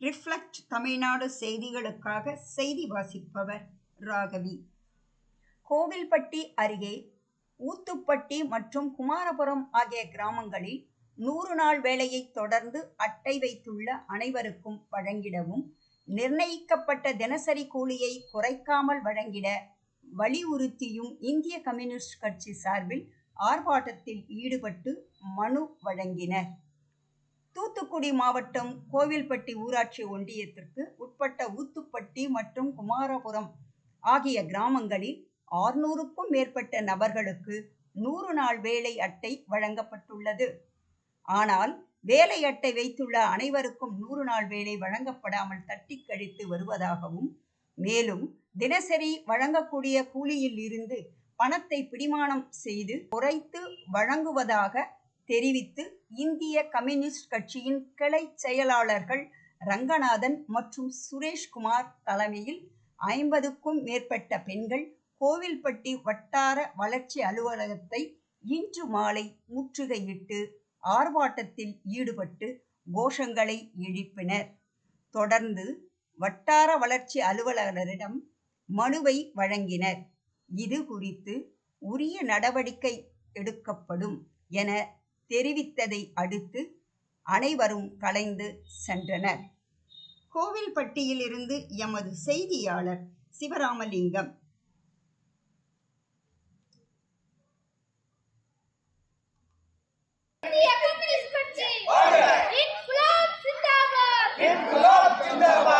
Reflect Tamil Nadu செய்திகளுக்காக செய்தி வாசிப்பவர் ராகவி. கோவில்பட்டி அருகே ஊத்துப்பட்டி மற்றும் குமாரபுரம் ஆகிய கிராமங்களில் நூறு நாள் வேலையை தொடர்ந்து அட்டை வைத்துள்ள அனைவருக்கும் வழங்கிடவும் நிர்ணயிக்கப்பட்ட தினசரி கூலியை குறைக்காமல் வழங்கிட வலியுறுத்தியும் இந்திய கம்யூனிஸ்ட் கட்சி சார்பில் ஆர்ப்பாட்டத்தில் ஈடுபட்டு மனு வழங்கினர். தூத்துக்குடி மாவட்டம் கோவில்பட்டி ஊராட்சி ஒன்றியத்திற்கு உட்பட்ட ஊத்துப்பட்டி மற்றும் குமாரபுரம் ஆகிய கிராமங்களில் ஆறுநூறுக்கும் மேற்பட்ட நபர்களுக்கு நூறு நாள் வேலை அட்டை வழங்கப்பட்டுள்ளது. ஆனால் வேலை அட்டை வைத்துள்ள அனைவருக்கும் நூறு நாள் வேலை வழங்கப்படாமல் தட்டி கழித்து வருவதாகவும் மேலும் தினசரி வழங்கக்கூடிய கூலியில் இருந்து பணத்தை பிடிமானம் செய்து குறைத்து வழங்குவதாக தெரிவித்து இந்திய கம்யூனிஸ்ட் கட்சியின் கிளை செயலாளர்கள் ரங்கநாதன் மற்றும் சுரேஷ்குமார் தலைமையில் ஐம்பதுக்கும் மேற்பட்ட பெண்கள் கோவில்பட்டி வட்டார வளர்ச்சி அலுவலகத்தை இன்று மாலை முற்றுகையிட்டு ஆர்ப்பாட்டத்தில் ஈடுபட்டு கோஷங்களை எழுப்பினர். தொடர்ந்து வட்டார வளர்ச்சி அலுவலரிடம் மனுவை வழங்கினர். இது குறித்து உரிய நடவடிக்கை எடுக்கப்படும் என தெரிவித்ததை அடுத்து அனைவரும் கலைந்து சென்றனர். கோவில்பட்டியிலிருந்து எமது செய்தியாளர் சிவராமலிங்கம். கம்யூனிஸ்ட்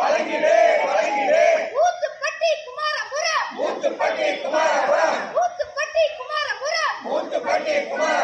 வலங்கிடு வலங்கிடு மூத்து பட்டி குமார ஊத்துப்பட்டி மூத்து ஊத்துப்பட்டி குமாரபுரம். ஊத்துப்பட்டி மூத்து பட்டி குமார